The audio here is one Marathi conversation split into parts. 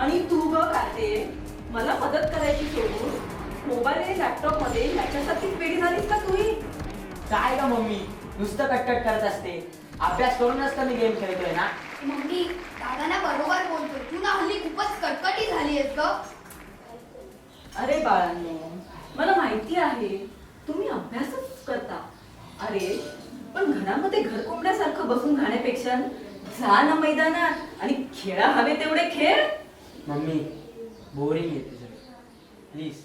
आणि तू ग काय मला मदत करायची सोडून मोबाईल आणि लॅपटॉपमध्ये ह्याच्यासारखीच वेळी झालीस का तुही काय का मम्मी? नुसतं कटकट करत असते. अभ्यास करूनच तर मी गेम खेळतोय ना. मम्मी दादाना बरोबर बोलतोय तू ना हल्ली खूपच कटकटी झाली आहेस ग. अरे बाळांनो मला माहिती आहे तुम्ही अभ्यासच करता. अरे पण घरामध्ये घर कोंबड्यासारखं बसून खाण्यापेक्षा जा ना मैदानात आणि खेळा हवे तेवढे खेळ. मम्मी बोरिंग येते तुझं. प्लीज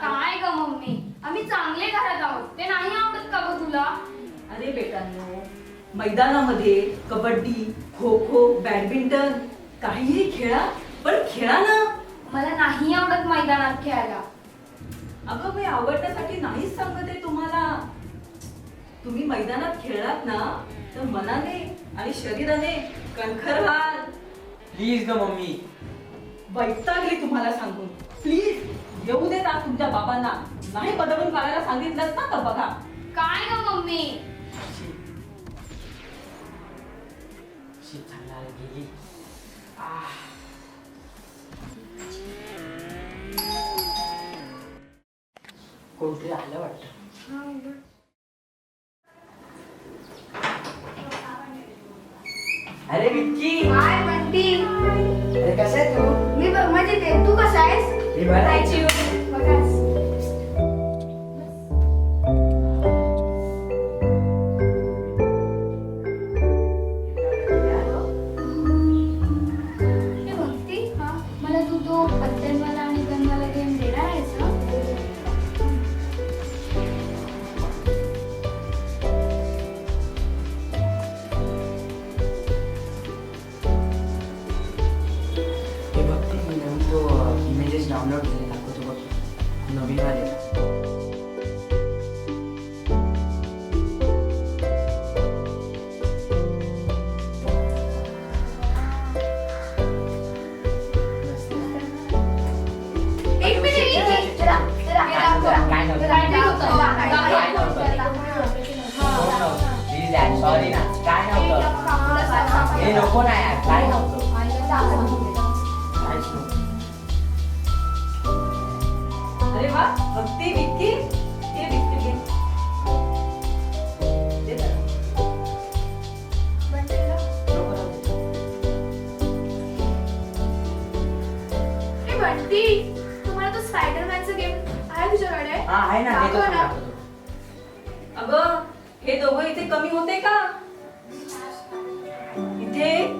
काय ग मम्मी? आम्ही चांगले घरात आहोत. ते नाही आवडत का ग तुला? अरे बेटांनो मैदानामध्ये कबड्डी खो खो बॅडमिंटन काहीही खेळा पण खेळा ना. मला नाही आवडत मैदानात खेळायला. अगं मी आवडण्यासाठी नाहीच सांगत आहे तुम्हाला. तुम्ही मैदानात खेळलात ना तर मनाने आणि शरीराने कणखर व्हाल. प्लीज ग मम्मी. वैतागली तुम्हाला सांगून. प्लीज येऊ देत आज तुमच्या बाबांना. नाही बदलून काढायला सांगितलं ना तर बघा. काय ग मम्मी? गेली. आह. कोणतरी आलं वाटतं? आहेस बघ नवीन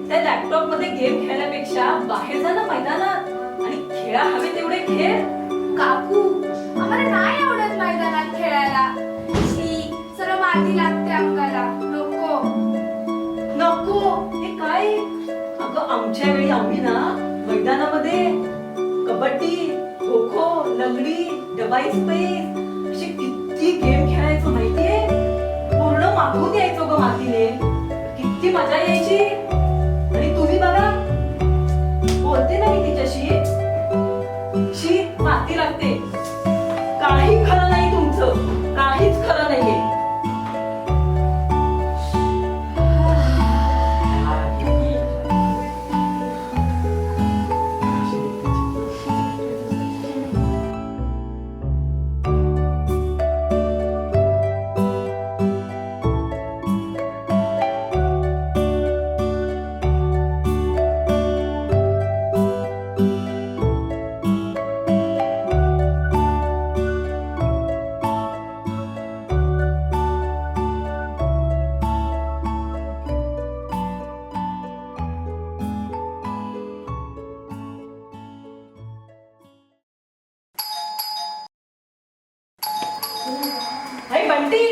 त्या लॅपटॉपमध्ये गेम खेळण्यापेक्षा बाहेर जा ना मैदानात आणि खेळा हवे तेवढे खेळ. काकू आम्हाला नाही आवडत मैदानात खेळायला. शी सर्व माती लागते अंगाला नको. नको. हे काय? अगं आमच्या वेळी आम्ही ना मैदानामध्ये कबड्डी खो खो लंगडी डबाई स्पेस असे किती गेम खेळायचो माहितीये? पूर्ण मागून यायचो ग मातीने. किती मजा यायची. आणि बोलते ना मी तिच्याशी. शी माती लागते. काही खरं नाही. बंटी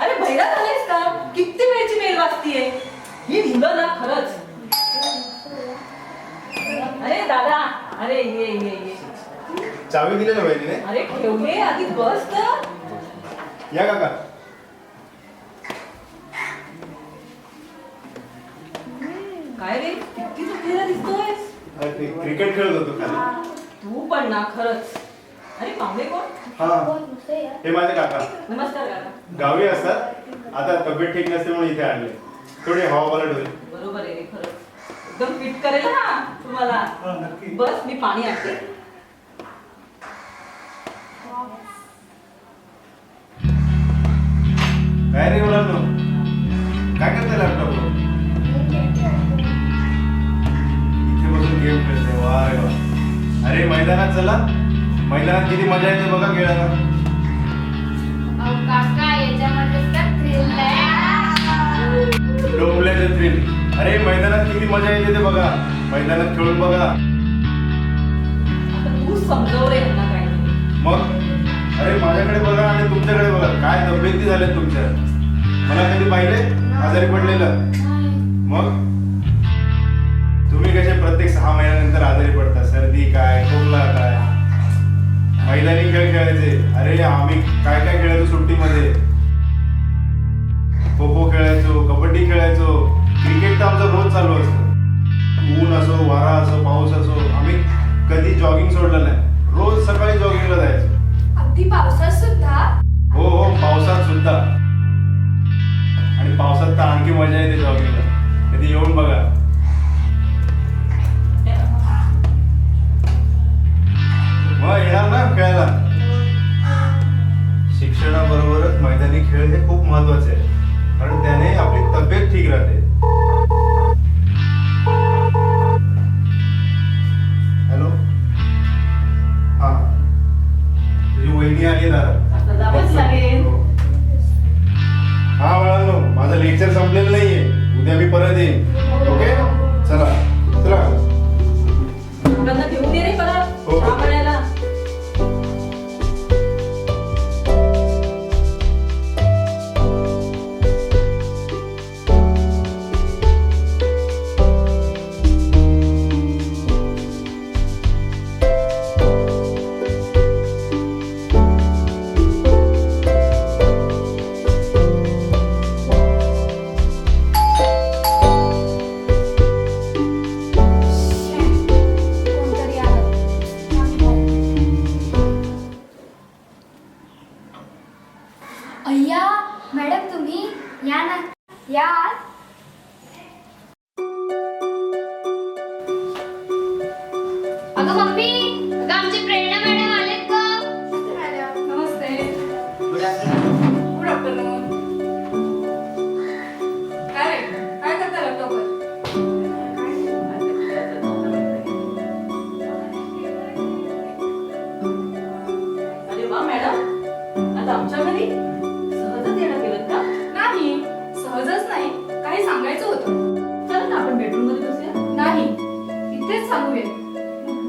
अरे भैरा झालेस का? किती वेळची मेल वाचतीये? ही मुलं ना खरंच. अरे दादा. अरे ये ये ये. चावी दिली ना बहिणीने. अरे ठेवले आधी. बस तर. या काका. काय रे? किती झोपलेला दिसतोयस? अरे ते क्रिकेट खेळत होतो खाली. तू पण ना खरंच. अरे पाहुणे कोण? हा. हे माझे काका. नमस्कार काका. गावी असतात. आता तब्येत ठीक नसते म्हणून इथे आणले थोडी हवा पालट होईल. बरोबर आहे एकदम फिट करेल ना तुम्हाला? नक्की. बस मी पाणी आणते. काय रे मुलांनो काय करताय लॅपटॉप इथे बसून गेम खेळते. वा रे वा अरे मैदानात चला. मैदानात किती मजा येते बघा खेळायला. डोंबल्याचं थ्रिल अरे मैदानात किती मजा येते ते बघा. मैदानात खेळून बघा. मग? अरे माझ्याकडे बघा आणि तुमच्याकडे बघा. काय तब्येती झाल्या तुमच्या? मला कधी पाहिले आजारी पडलेलं. मग? तुम्ही कसे प्रत्येक सहा महिन्यानंतर आजारी पडता? सर्दी काय? खोकला काय? मैदानी खेळ खेळायचे. अरे आम्ही काय काय खेळायचो सुट्टीमध्ये? खेळ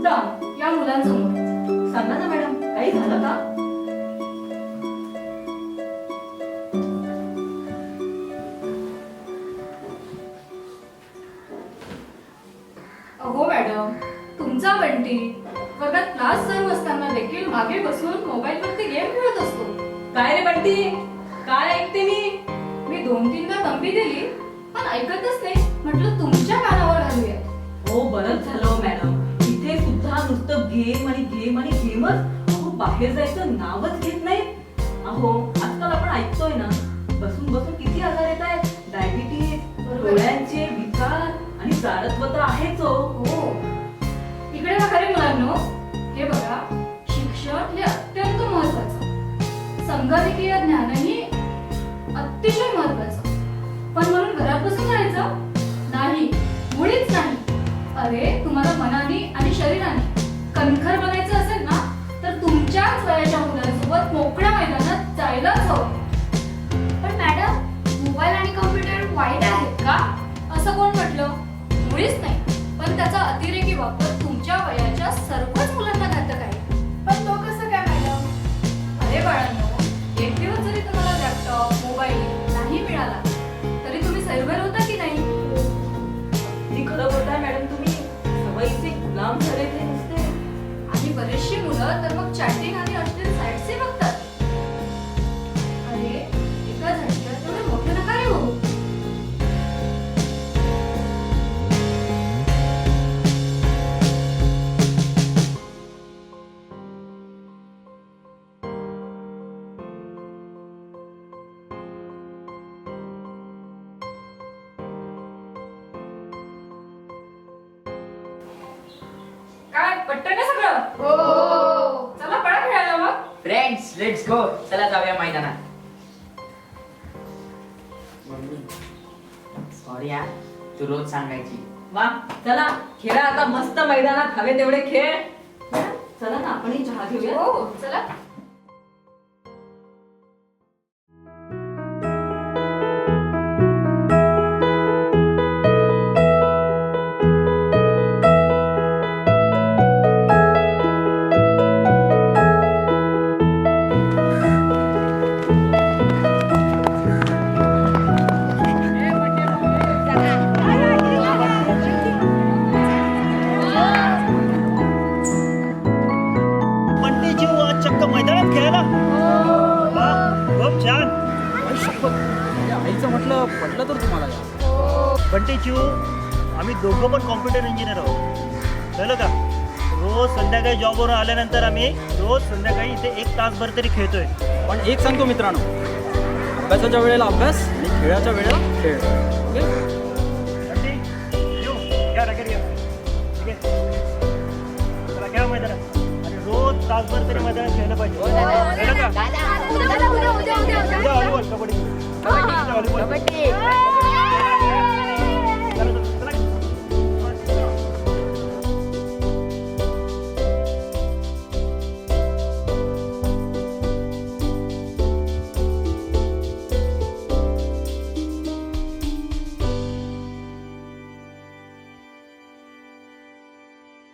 मुद्दाम या मुलांसमोर. सांगा ना मॅडम काही झालं का? अहो मॅडम तुमचा बंटी वर्गात क्लास चालू असताना देखील मागे बसून मोबाईल वरती गेम खेळत असतो. काय रे बंटी? काय ऐकते मी? मी दोन तीनदा तंबी दिली पण ऐकतच नाही. म्हटलं तुमच्या कानावर घालूया. हो बरंच झालं हो मॅडम. गेम आणि गेम आणि गेमच अहो बाहेर जायचं नावच घेत नाही. अहो आजकाल आपण ऐकतोय ना बसून बसून किती आजार येत आहेत. डायबिटीज डोळ्यांचे विकार आणि जाडत्व आहेच हो. हो. इकडे बघा रे मुलांनो. हे बघा शिक्षण हे अत्यंत महत्वाचं संगणकीय ज्ञानही अतिशय महत्वाचं पण म्हणून घरात बसून राहायचं याचा अतिरेकी वापर तुमच्या वयाच्या सर्वच मुलांना घातक आहे. पण तो कसं काय मॅडम? अरे बाळांनो एक दिवस जरी तुम्हाला लॅपटॉप मोबाईल नाही मिळाला तरी तुम्ही सैरभर होता की नाही? ती खरं बोलताय मॅडम तुम्ही. सवयीचे गुलाम झाले ते नुसते. आणि बरेचशी मुलं तर मग चॅटिंग लेट्स गो चला जाऊया मैदानात. सॉरी यार तू रोज सांगायची. वा चला. खेळा आता मस्त मैदानात. हवे तेवढे खेळ. चला ना आपणही चहा घेऊया. हो चला. या. बंटी चिव आम्ही दोघं पण कॉम्प्युटर इंजिनियर आहोत. कळलं का? रोज संध्याकाळी जॉबवरून आल्यानंतर आम्ही रोज संध्याकाळी इथे एक तासभर तरी खेळतोय. पण एक सांगतो मित्रांनो अभ्यासाच्या वेळेला अभ्यास आणि खेळाच्या वेळेला खेळ. ओके? बंटी चिव घ्या रॅकेट घ्या. ठीक आहे? चला खेळा मैदानात. आणि रोज तासभर तरी मैदानात खेळलं पाहिजे.